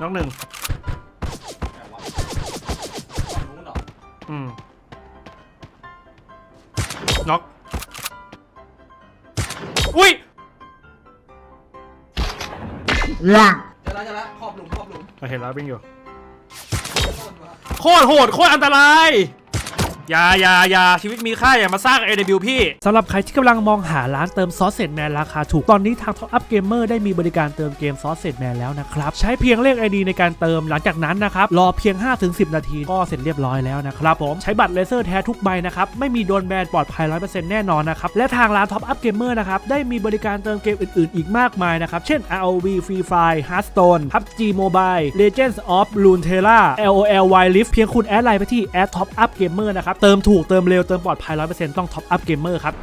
น้องหนึ่งไหนวะฝั่งนู้นเหรออืมน็อกอุ้ยเจอแล้วเจอแล้วขอบหลุมขอบหลุมเราเห็นแล้ววิ่งอยู่ โคตรวะโคตรโหดโคตรอันตราย อย่าอย่าอย่าชีวิตมีค่าอย่ามาสร้าง AW พี่ สำหรับใครที่กำลังมองหาร้านเติมซอสเซตแมนราคาถูก ตอนนี้ทาง Top Up Gamer ได้มีบริการเติมเกมซอสเซตแมนแล้วนะครับ ใช้เพียงเลข ID ในการเติมหลังจากนั้นนะครับ รอเพียง 5-10 นาทีก็เสร็จเรียบร้อยแล้วนะครับผม ใช้บัตรเลเซอร์แท้ทุกใบนะครับ ไม่มีโดนแบนปลอดภัย 100%แน่นอนนะครับ และทางร้าน Top Up Gamer นะครับได้มีบริการเติมเกมอื่น ๆ อีกมากมายนะครับ เช่น ROV Free Fire Hearthstone PUBG Mobile Legends of Runeterra LOL Wild Rift เพียงคุณแอดไลน์ไปที่ Top Up Gamer นะครับเติมถูกเติมเร็วเติมปลอดภัย100%ต้อง Top Up Gamer ครับ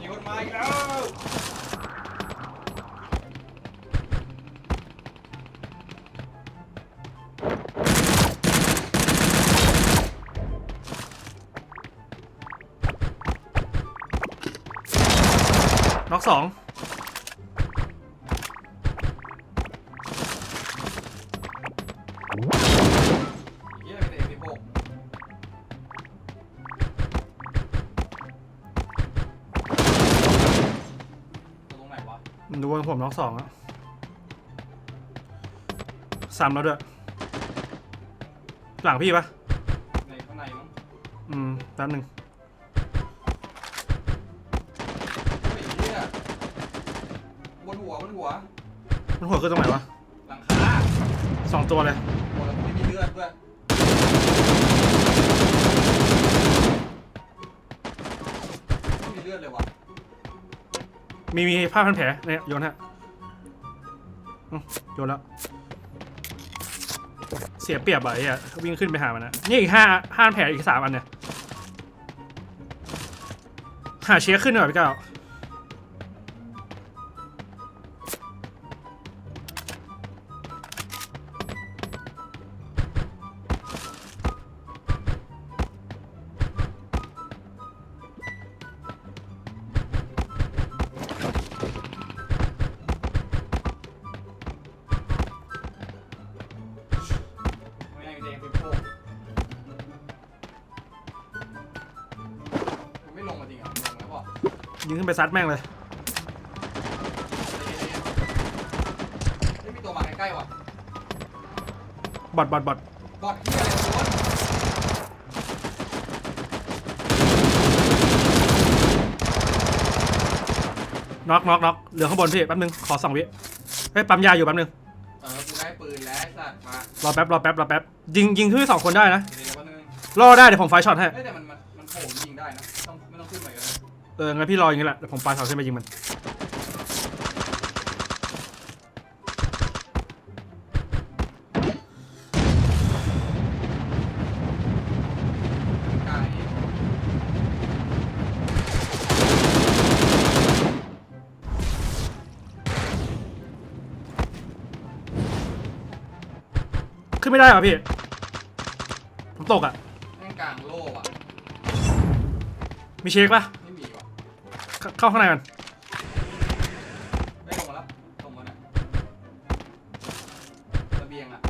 มีคนมอีกแล้วน็อกสอง ดูว่าผมน็อกสองอะสามแล้วด้วย หลังพี่ปะในข้างในมั้งอืม แป๊บหนึ่งไอ้เหี้ยบนหัวบนหัว มันหัวคือตรงไหนวะ หลังคาสองตัวเลยโอ้แล้วไม่มีเลือดด้วย มีมีผ้าพันแผลเนี่ยโยนฮะโยนแล้ว เสียเปรียบอะไอ้อะวิ่งขึ้นไปหามันนะนี่อีกห้าห้าพันแผลอีกสามอันเนี่ยหาเชียร์ขึ้นหน่อยพี่ก้า ยิงขึ้นไปซัดแม่งเลย ไม่มีตัวมาใกล้ๆว่ะบอดบอดบอดบอดที่อะไรวะน็อกน็อกน็อกเหลือข้างบนพี่แป๊บนึงขอสองวิเฮ้ยปั๊มยาอยู่แป๊บนึงเออกูได้ปืนแล้วไอ้สัตว์มารอแป๊บรอแป๊บรอแป๊บยิงยิงขึ้นไปสองคนได้นะเดี๋ยวเดี๋ยวแป๊บนึงรอได้เดี๋ยวผมไฟช็อตให้ เฮ้ยแต่มันมัน เอองั้นพี่รออย่างนี้แหละเดี๋ยวผมปาเสาขึ้นไปยิงมันกายขึ้นไม่ได้เหรอพี่ผมตกอะ แม่งกลางโล่ว่ะมีเช็คปะไม่มีว่ะ เข้าเข้าข้างในกันไม่ลงมาแล้วลงมาเนี่ยระเบียงอะ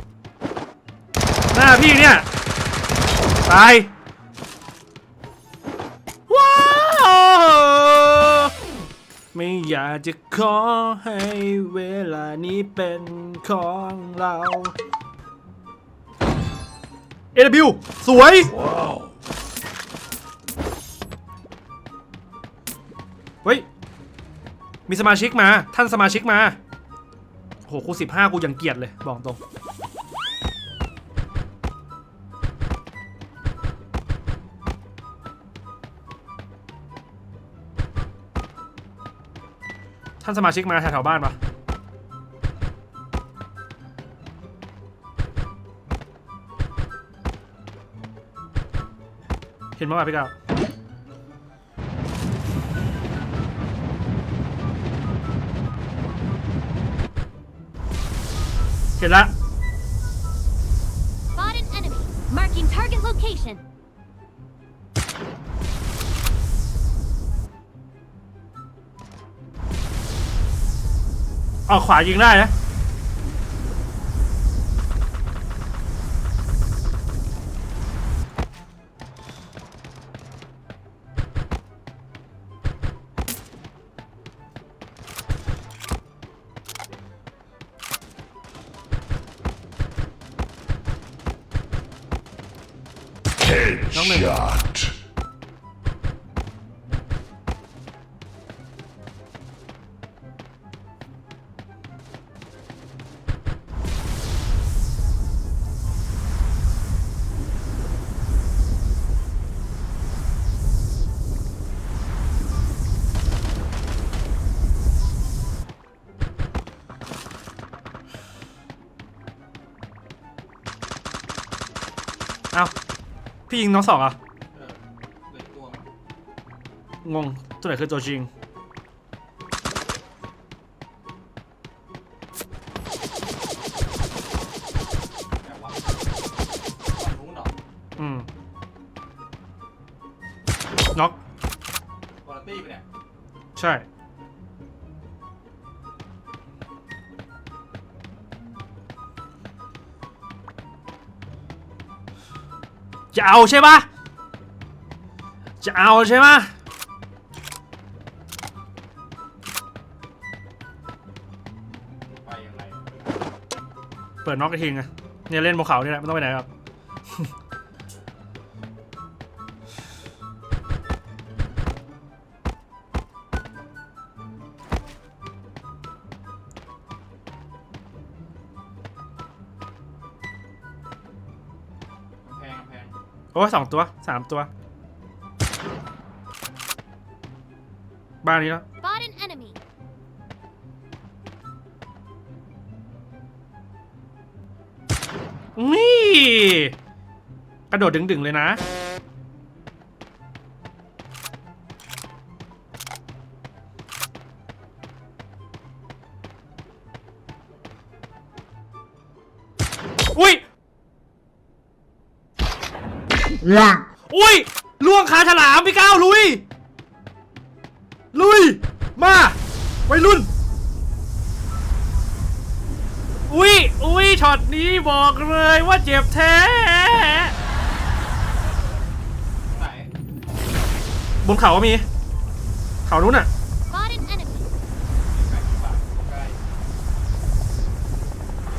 หน้าพี่เนี่ย ตาย ว้าว ไม่อยากจะขอให้เวลานี้เป็นของเรา AW สวย มีสมาชิกมา ท่านสมาชิกมาโหกูสิบห้ากูยังเกลียดเลย บอกตรง ท่านสมาชิกมาแถวๆบ้านปะเห็นมั้ยพี่ก้าว ร็จละ Spot an enemy. Marking target location. ออกขวายิงได้นะ Headshot. พี่ยิงน้องสองเหรอะเออเหลืออกตัวมั้งงงตัวไหนคือตัวจริงแบบว่าฝั่งนู้นเหรออืมน็อกคุณตี้ไปะเนี่ย ใช่ จะเอาใช่ปะจะเอาใช่ปะไปยังไงเปิดน็อกกระทิงไงเนี่ยเล่นบนเขานี่แหละไม่ต้องไปไหนครับ โอ้ยสองตัวสามตัว บ้านนี้แล้ว Spot an enemy. นี่ กระโดดดึงๆเลยนะ อุ้ย อุ้ยล่วงคาฉลามพี่ก้าวลุย ลุย มาวัยรุ่น อุ้ยอุ้ยช็อตนี้บอกเลยว่าเจ็บแท้บนเขาก็มี เขานู้นน่ะ Spot an enemy. ใกล้ที่ปาใกล้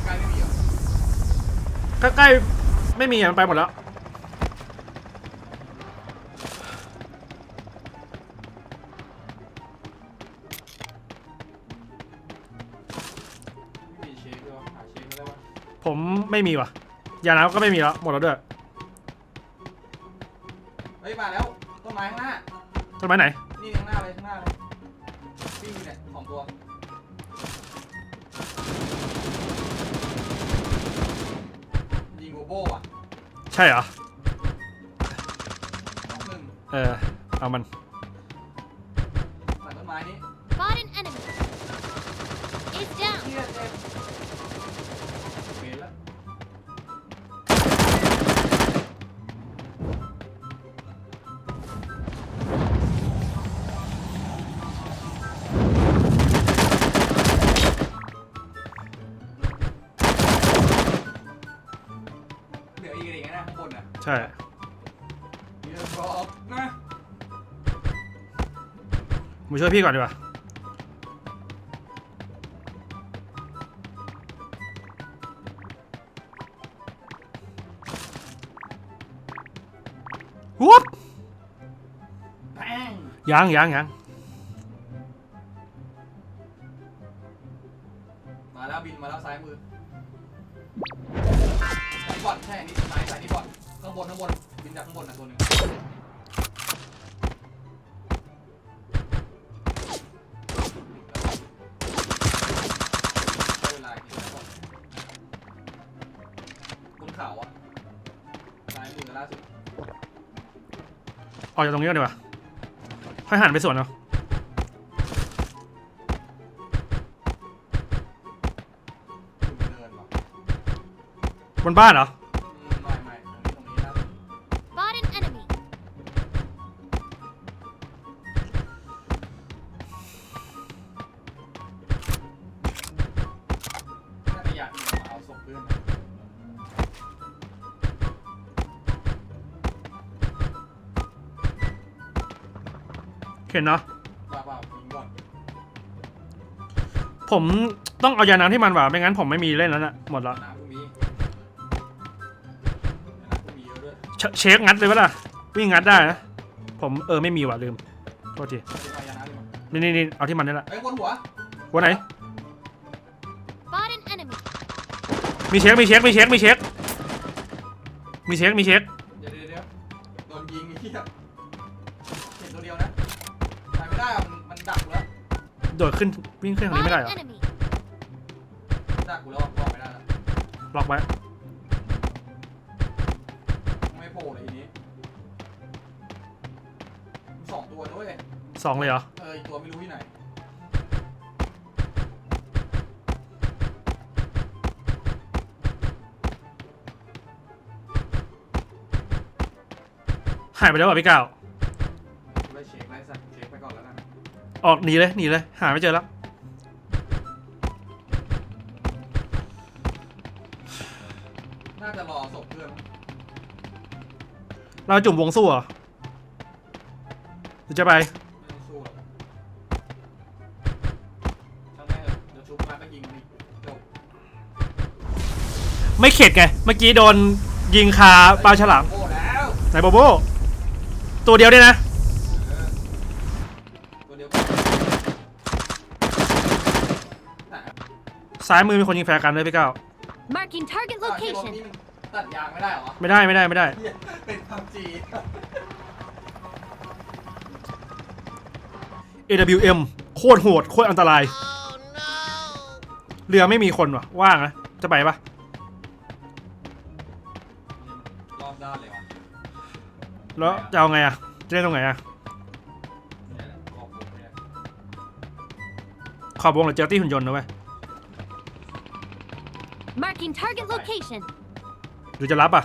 ไม่มีเหรอใกล้ๆไม่มีอะมันไปหมดแล้ว ไม่มีว่ะยาน้ำก็ไม่มีแล้วหมดแล้วด้วยเฮ้ยมาแล้วต้นไม้ข้างหน้า ต้นไม้ไหน นี่ข้างหน้าเลยข้างหน้าเลยวิ่งอยู่เนี่ยสองตัวยิงโบโบ้อะใช่เหรอ น้องหนึ่งเออ เอามัน หลังต้นไม้นี้ Spot an enemy. It's down. เชี่ยเจ็บ ใช่เดี๋ยวบอกนะมาช่วยพี่ก่อนดีกว่าวุ๊บแป้งยังยังยังมาแล้วบินมาแล้วซ้ายมือสายบอดใช่อันนี้ซ้ายสายนี้บอด ข้างบนข้างบนบินจากข้างบนนะตัวหนึ่งได้เวลากินแล้วก่อนบนเขาอะซ้ายมือล่าสุดออกจากตรงนี้ก่อนดีกว่าค่อยหันไปสวนเอาอยู่เนินเหรอบนบ้านเหรอ เห็นเนาะป่าเปล่ายิงก่อนผมต้องเอายาน้ำที่มันว่ะไม่งั้นผมไม่มีเล่นแล้วน่ะหมดละน้ำกูมีน้ำกูมีเยอะด้วยเชเช็คงัดเลยปะล่ะวิ่งงัดได้นะผมเออไม่มีว่ะลืมโทษทีเอายาน้ำดีกว่านี่นี่นี่เอาที่มันนี่แหละเอ้ยคนหัวหัวไหน Spot an enemy. มีเช็คมีเช็คมีเช็คมีเช็คมีเช็คมีเช็ค โดดขึ้นวิ่งขึ้นทางนี้ Spot ไม่ได้ an เหรอ enemy. ดักกูแล้วอะบอกไม่ได้แล้วล็อกไว้ ไม่โผล่เลยทีนี้สองตัวด้วยสองเลยเหรอ เอออีกตัวไม่รู้ที่ไหนหายไปแล้วว่ะพี่ก้าว ออกหนีเลยหนีเลย หาไม่เจอแล้ว น่าจะรอศพเพื่อนมั้งเราจุ่มวงสู้เหรอหรือจะไป ไม่ต้องสู้หรอกช่างแม่งเถอะเดี๋ยวชุบมาก็ยิงมันอีกจบไม่เข็ดไง เมื่อกี้โดนยิงคาปลาฉลาม โอ้แล้วไหนโบโบ ตัวเดียวเนี่ยนะ เออตัวเดียวกันแต่ ซ้ายมือมีคนยิงแฟร์กันด้วยพี่ก้าว Marking target อ้าวที่รถ location. นี่มันตัดยางไม่ได้เหรอไม่ได้ไม่ได้ไม่ได้ เหี้ยเป็นพับจี AWM โคตรโหดโคตรอันตราย เรือไม่มีคนวะว่างนะจะไปปะรอบด้านเลยวะแล้วจะเอาไงอะจะเล่นตรงไหนอะเนี่ยแหละรอบวงเนี่ยขอบวงหรือเจอตี้หุ่นยนต์นะเว้ย Marking target location. หรือจะรับอะ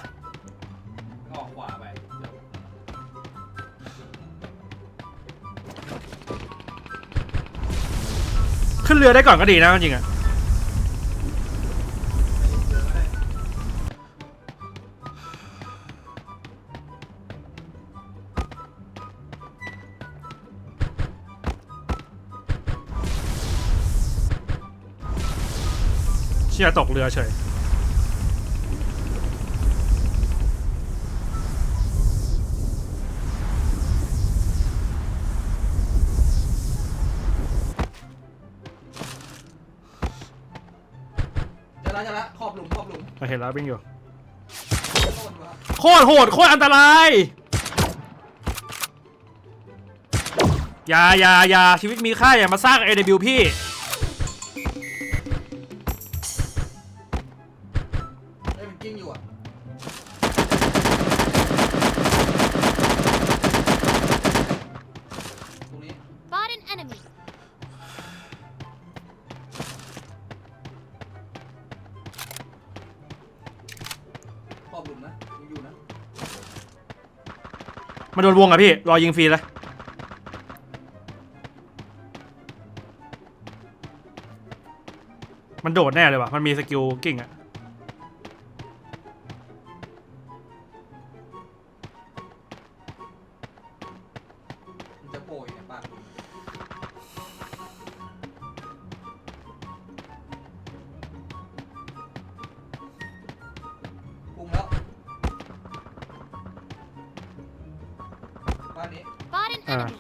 ก็ออกขวาไปขึ้นเรือได้ก่อนก็ดีนะจริงๆอะ ชี่ยตกเรือเฉยเจอแล้วเจอแล้วขอบหลุมขอบหลุมเราเห็นแล้ววิ่งอยู่โทษวะโคตรโหดโคตรอันตรายอย่าอย่าอย่าชีวิตมีค่าอย่ามาสร้าง AW พี่ มาโดนวงอะพี่ รอยิงฟรีเลยมันโดดแน่เลยว่ะ มันมีสกิลกิ่งอะ Spot an enemy.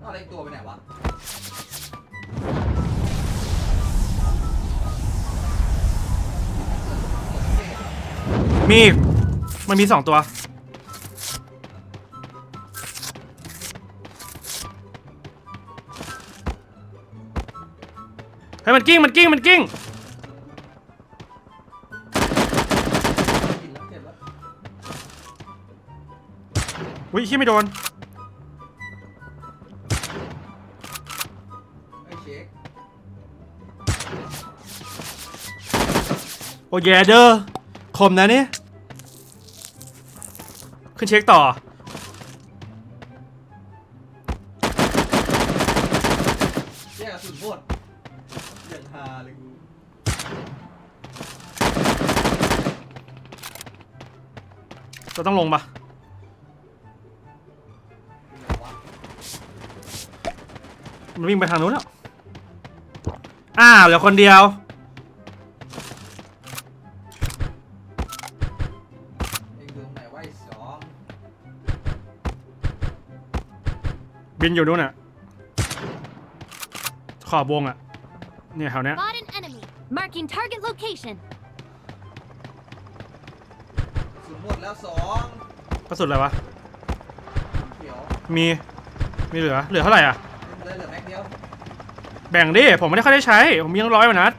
เอาอะไรอีกตัวไปไหนวะมีมันมีสองตัว เฮ้ยมันกิ้งมันกิ้งมันกิ้ง อุ้ยขี้ไม่โดน ไอ้เช็คโอ้แย่เด้อคมนะเนี่ยขึ้นเช็คต่อแยกกระสุนหมดอย่างฮาเลยกูเราต้องลงปะ มันวิ่งไปทางนู้นแล้ว อ้าวเหลือคนเดียว เองดูตรงไหนวะไอ้สองบินอยู่นู้นอะ ขอบวงอะ เนี่ยแถวเนี้ย Spot an enemy. Marking target location. สุดหมดแล้วสองกระสุนอะไรวะ เขียวมี มีเหลือ เหลือเท่าไหร่อะ แบ่งดิผมไม่ได้ค่อยได้ใช้ ผมมียังร้อยกว่านัด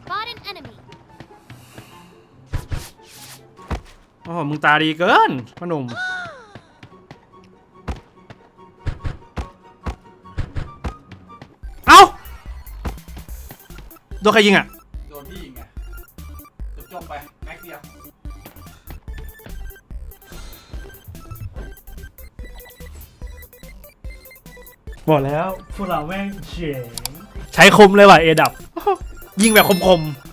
Spot an enemy. โอ้โห มึงตาดีเกินพ่อหนุ่ม เอ้า โดนใครยิงอะ บอกแล้วพวกเราแม่งเฉงใช้คมเลยว่ะเอดับ ยิงแบบคมๆ